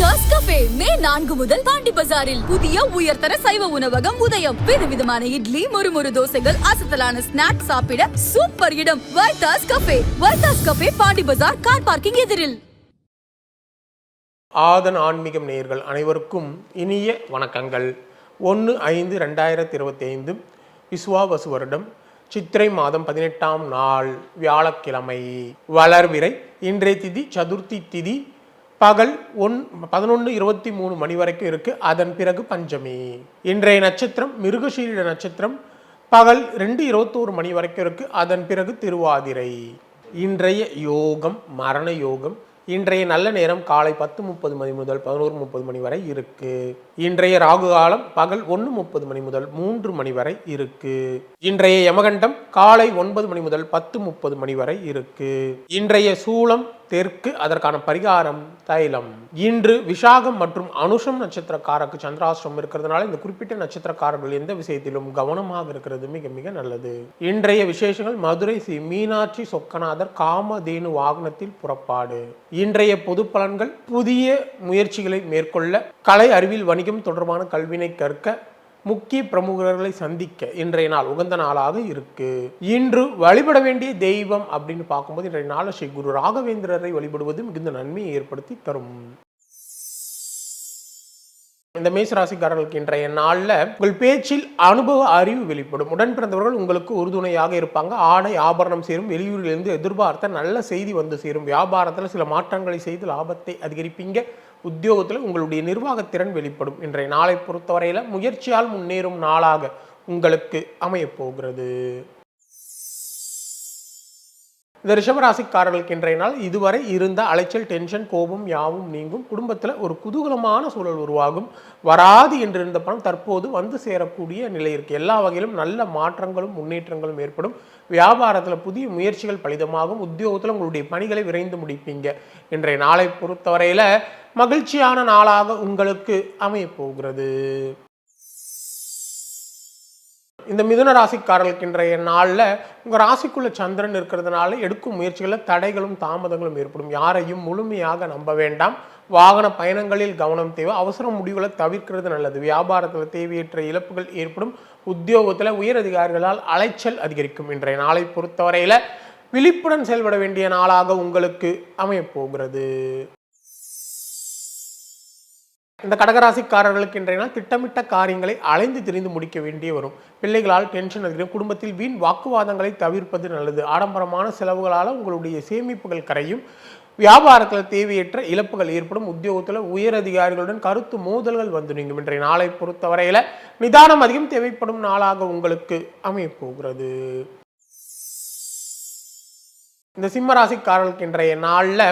டர்ஸ் cafe மே நான்கு முதல் பாண்டி பஜாரில் புதிய உயர்தர சைவ உணவகம் உதயம். விதவிதமான இட்லி மொறுமொறு தோசைகள் அசத்தலான ஸ்நாக்ஸ் சாப்பிட சூப்பர் இடம். Vaithas cafe Vaithas cafe Pondy Bazaar car parking எதிரில். ஆதன் ஆன்மீகம் நேயர்கள் அனைவருக்கும் இனிய வணக்கங்கள். ஒன்று ஐந்து ரெண்டாயிரத்தி இருபத்தி ஐந்து விஸ்வாவசு வருடம் சித்திரை மாதம் பதினெட்டாம் நாள் வியாழக்கிழமை. வளர்விரை இன்றைய திதி சதுர்த்தி திதி பகல் ஒன் பதினொன்று இருபத்தி மூணு மணி வரைக்கும் இருக்குது அதன் பிறகு பஞ்சமி. இன்றைய நட்சத்திரம் மிருகசீரிட நட்சத்திரம். பகல் ரெண்டு இருபத்தோரு மணி வரைக்கும் இருக்குது அதன் பிறகு திருவாதிரை. இன்றைய யோகம் மரண யோகம். இன்றைய நல்ல நேரம் காலை பத்து முப்பது மணி முதல் பதினோரு முப்பது மணி வரை இருக்கு. இன்றைய ராகு காலம் பகல் ஒன்று முப்பது மணி முதல் மூன்று மணி வரை இருக்கு. இன்றைய யமகண்டம் காலை ஒன்பது மணி முதல் பத்து முப்பது மணி வரை இருக்கு. இன்றைய சூலம் தெற்கு அதற்கான பரிகாரம் தைலம். இன்று விசாகம் மற்றும் அனுஷம் நட்சத்திரக்காரருக்கு சந்திராசிரம் இருக்கிறதுனால இந்த குறிப்பிட்ட நட்சத்திரக்காரர்கள் எந்த விஷயத்திலும் கவனமாக இருக்கிறது மிக மிக நல்லது. இன்றைய விசேஷங்கள் மதுரை ஸ்ரீ மீனாட்சி சொக்கநாதர் காமதேனு வாகனத்தில் புறப்பாடு. இன்றைய பொது பலன்கள் புதிய முயற்சிகளை மேற்கொள்ள கலை அறிவியல் வணிகம் தொடர்பான கல்வினை கற்க முக்கிய பிரமுகர்களை சந்திக்க இன்றைய நாள் உகந்த நாளாக இருக்கு. இன்று வழிபட வேண்டிய தெய்வம் அப்படின்னு பார்க்கும்போது இன்றைய நாள் ஸ்ரீ குரு ராகவேந்திரரை வழிபடுவது மிகுந்த நன்மையை ஏற்படுத்தி தரும். இந்த மேசராசிக்காரர்களுக்கு இன்றைய நாளில் உங்கள் பேச்சில் அனுபவ அறிவு வெளிப்படும். உடன் பிறந்தவர்கள் உங்களுக்கு உறுதுணையாக இருப்பாங்க. ஆடை ஆபரணம் சேரும். வெளியூரிலிருந்து எதிர்பார்த்த நல்ல செய்தி வந்து சேரும். வியாபாரத்தில் சில மாற்றங்களை செய்து லாபத்தை அதிகரிப்பீங்க. உத்தியோகத்தில் உங்களுடைய நிர்வாகத்திறன் வெளிப்படும். இன்றைய நாளை பொறுத்தவரையில் முயற்சியால் முன்னேறும் நாளாக உங்களுக்கு அமையப்போகிறது இந்த ரிஷபராசிக்காரர்களுக்கு இன்றைய நாள் இதுவரை இருந்த அலைச்சல் டென்ஷன் கோபம் யாவும் நீங்கும். குடும்பத்தில் ஒரு குதூகலமான சூழல் உருவாகும். வராது என்றிருந்த பணம் தற்போது வந்து சேரக்கூடிய நிலை இருக்கு. எல்லா வகையிலும் நல்ல மாற்றங்களும் முன்னேற்றங்களும் ஏற்படும். வியாபாரத்தில் புதிய முயற்சிகள் பலிதமாகும். உத்தியோகத்தில் உங்களுடைய பணிகளை விரைந்து முடிப்பீங்க. இன்றைய நாளை பொறுத்தவரையில் மகிழ்ச்சியான நாளாக உங்களுக்கு அமையப் போகிறது இந்த மிதுன ராசிக்காரர்களுக்கு இன்றைய நாளில் உங்கள் ராசிக்குள்ள சந்திரன் இருக்கிறதுனால எடுக்கும் முயற்சிகளில் தடைகளும் தாமதங்களும் ஏற்படும். யாரையும் முழுமையாக நம்ப வேண்டாம். வாகன பயணங்களில் கவனம் தேவை. அவசர முடிவுகளை தவிர்க்கிறது நல்லது. வியாபாரத்தில் தேவையற்ற இழப்புகள் ஏற்படும். உத்தியோகத்தில் உயர் அதிகாரிகளால் அலைச்சல் அதிகரிக்கும். இன்றைய நாளை பொறுத்தவரையில் விழிப்புடன் செயல்பட வேண்டிய நாளாக உங்களுக்கு அமையப்போகிறது இந்த கடகராசிக்காரர்களுக்கு இன்றைய நாள் திட்டமிட்ட காரியங்களை அலைந்து திரிந்து முடிக்க வேண்டிய வரும். பிள்ளைகளால் டென்ஷன் அதிகம். குடும்பத்தில் வீண் வாக்குவாதங்களை தவிர்ப்பது நல்லது. ஆடம்பரமான செலவுகளால் உங்களுடைய சேமிப்புகள் கரையும். வியாபாரத்தில் தேவையற்ற இழப்புகள் ஏற்படும். உத்தியோகத்தில் உயர் அதிகாரிகளுடன் கருத்து மோதல்கள் வந்து நீங்கும். இன்றைய நாளை பொறுத்தவரையில் நிதானம் அதிகம் தேவைப்படும் நாளாக உங்களுக்கு அமையப்போகிறது. இந்த சிம்மராசிக்காரர்களுக்கு இன்றைய நாளில்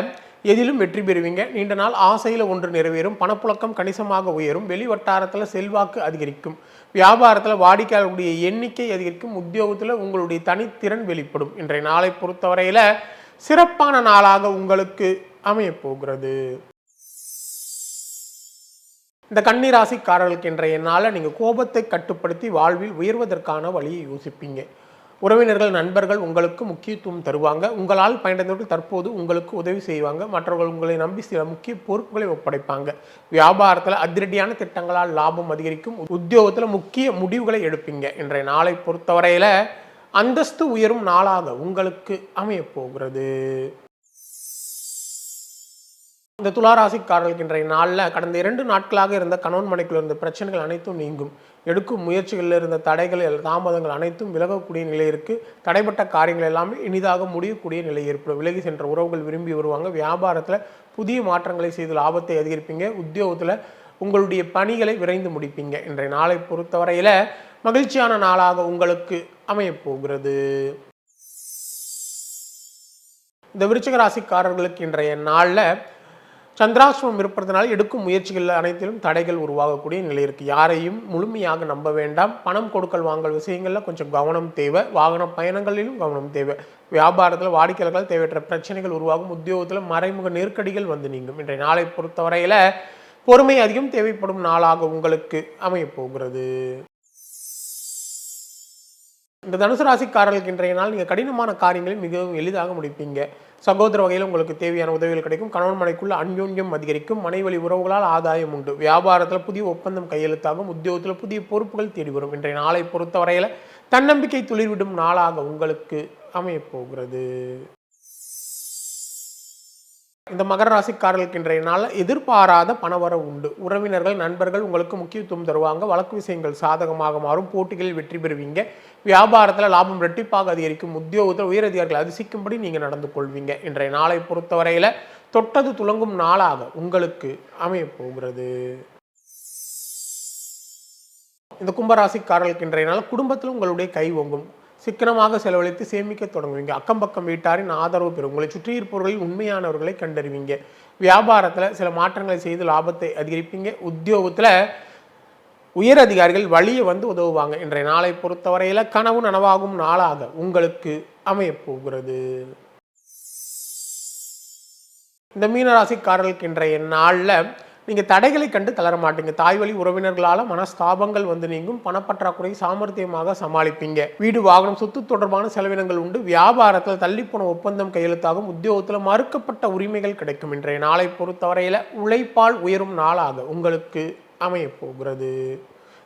எதிலும் வெற்றி பெறுவீங்க. நீண்ட நாள் ஆசையில் ஒன்று நிறைவேறும். பணப்புழக்கம் கணிசமாக உயரும். வெளி வட்டாரத்தில் செல்வாக்கு அதிகரிக்கும். வியாபாரத்தில் வாடிக்கையாளர்களுடைய எண்ணிக்கை அதிகரிக்கும். உத்தியோகத்தில் உங்களுடைய தனித்திறன் வெளிப்படும். இன்றைய நாளை பொறுத்தவரையில் சிறப்பான நாளாக உங்களுக்கு அமையப்போகிறது இந்த கன்னிராசிக்காரர்களுக்கு இன்றைய நாளில் நீங்கள் கோபத்தை கட்டுப்படுத்தி வாழ்வில் உயர்வதற்கான வழியை யோசிப்பீங்க. உறவினர்கள் நண்பர்கள் உங்களுக்கு முக்கியத்துவம் தருவாங்க. உங்களால் பயனடைந்தவர்கள் தற்போது உங்களுக்கு உதவி செய்வாங்க. மற்றவர்கள் உங்களை நம்பி சில முக்கிய பொறுப்புகளை ஒப்படைப்பாங்க. வியாபாரத்தில் அதிரடியான திட்டங்களால் லாபம் அதிகரிக்கும். உத்தியோகத்தில் முக்கிய முடிவுகளை எடுப்பீங்க. இன்றைய நாளை பொறுத்தவரையில் அந்தஸ்து உயரும் நாளாக உங்களுக்கு அமையப் போகிறது இந்த துளாராசிக்காரர்களுக்கு இன்றைய நாளில் கடந்த இரண்டு நாட்களாக இருந்த கணவன் மனைக்குள் இருந்த பிரச்சனைகள் அனைத்தும் நீங்கும். எடுக்கும் முயற்சிகளில் இருந்த தடைகள் தாமதங்கள் அனைத்தும் விலகக்கூடிய நிலை இருக்குது தடைப்பட்ட காரியங்கள் எல்லாமே இனிதாக முடியக்கூடிய நிலை ஏற்படும். விலகி சென்ற உறவுகள் விரும்பி வருவாங்க. வியாபாரத்தில் புதிய மாற்றங்களை செய்து லாபத்தை அதிகரிப்பீங்க. உத்தியோகத்தில் உங்களுடைய பணிகளை விரைந்து முடிப்பீங்க. இன்றைய நாளை பொறுத்தவரையில் மகிழ்ச்சியான நாளாக உங்களுக்கு அமையப்போகிறது இந்த விருச்சிக ராசிக்காரர்களுக்கு இன்றைய நாளில் சந்திராசிரமம் இருப்பதனால எடுக்கும் முயற்சிகள் அனைத்திலும் தடைகள் உருவாகக்கூடிய நிலை இருக்குது யாரையும் முழுமையாக நம்ப வேண்டாம். பணம் கொடுக்கல் வாங்கல் விஷயங்களில் கொஞ்சம் கவனம் தேவை. வாகன பயணங்களிலும் கவனம் தேவை. வியாபாரத்தில் வாடிக்கையாளர்கள் தேவையற்ற பிரச்சனைகள் உருவாகும். உத்தியோகத்தில் மறைமுக நெருக்கடிகள் வந்து நீங்கும். இன்றைய நாளை பொறுத்தவரையில் பொறுமை அதிகம் தேவைப்படும் நாளாக உங்களுக்கு அமையப்போகிறது இந்த தனுசு ராசிக்காரர்களுக்கு இன்றைய நாள் நீங்கள் கடினமான காரியங்களை மிகவும் எளிதாக முடிப்பீங்க. சகோதர வகையில் உங்களுக்கு தேவையான உதவிகள் கிடைக்கும். கணவன் மனைக்குள்ள அந்யோன்யம் அதிகரிக்கும். மனைவழி உறவுகளால் ஆதாயம் உண்டு. வியாபாரத்தில் புதிய ஒப்பந்தம் கையெழுத்தாகும். உத்தியோகத்தில் புதிய பொறுப்புகள் தேடி வரும். இன்றைய நாளை பொறுத்தவரையில் தன்னம்பிக்கை துளிர்விடும் நாளாக உங்களுக்கு அமையப்போகிறது. இந்த மகர ராசிக்காரர்களுக்கு இன்றைய நாள் எதிர்பாராத பணவரவு உண்டு. உறவினர்கள் நண்பர்கள் உங்களுக்கு முக்கியத்துவம் தருவாங்க. வழக்கு விஷயங்கள் சாதகமாக மாறும். போட்டிகளில் வெற்றி பெறுவீங்க. வியாபாரத்தில் லாபம் ரெட்டிப்பாக அதிகரிக்கும். உத்தியோகத்தில் உயரதிகாரிகள் அதிசிக்கும்படி நீங்கள் நடந்து கொள்வீங்க. இன்றைய நாளை பொறுத்தவரையில் தொட்டது துலங்கும் நாளாக உங்களுக்கு அமைய போகிறது. இந்த கும்பராசிக்காரர்களுக்கு இன்றைய நாள் குடும்பத்தில் உங்களுடைய கை ஓங்கும். சிக்கனமாக செலவழித்து சேமிக்க தொடங்குவீங்க. அக்கம் பக்கம் வீட்டாரின் ஆதரவு பெறும். உங்களை சுற்றி இருப்பவர்களில் உண்மையானவர்களை கண்டறிவீங்க. வியாபாரத்தில் சில மாற்றங்களை செய்து லாபத்தை அதிகரிப்பீங்க. உத்தியோகத்தில் உயர் அதிகாரிகள் வழியை வந்து உதவுவாங்க. இன்றைய நாளை பொறுத்தவரையில் கனவு நனவாகும் நாளாக உங்களுக்கு அமையப்போகிறது இந்த மீனராசிக்காரர்களுக்கு இன்றைய நாளில் நீங்கள் தடைகளை கண்டு தளர மாட்டீங்க. தாய் வழி உறவினர்களால் மனஸ்தாபங்கள் வந்து நீங்கும். பணப்பற்றாக்குறை சாமர்த்தியமாக சமாளிப்பீங்க. வீடு வாகனம் சொத்து தொடர்பான செலவினங்கள் உண்டு. வியாபாரத்தில் தள்ளிப்போன ஒப்பந்தம் கையெழுத்தாகும். உத்தியோகத்தில் மறுக்கப்பட்ட உரிமைகள் கிடைக்கும். இன்றைய நாளை பொறுத்தவரையில் உழைப்பால் உயரும் நாளாக உங்களுக்கு அமையப் போகிறது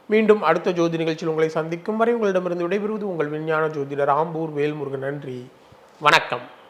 மீண்டும் அடுத்த ஜோதி நிகழ்ச்சியில் உங்களை சந்திக்கும் வரை உங்களிடமிருந்து விடைபெறுவது உங்கள் விஞ்ஞான ஜோதிடர் ஆம்பூர் வேல்முருகன். நன்றி. வணக்கம்.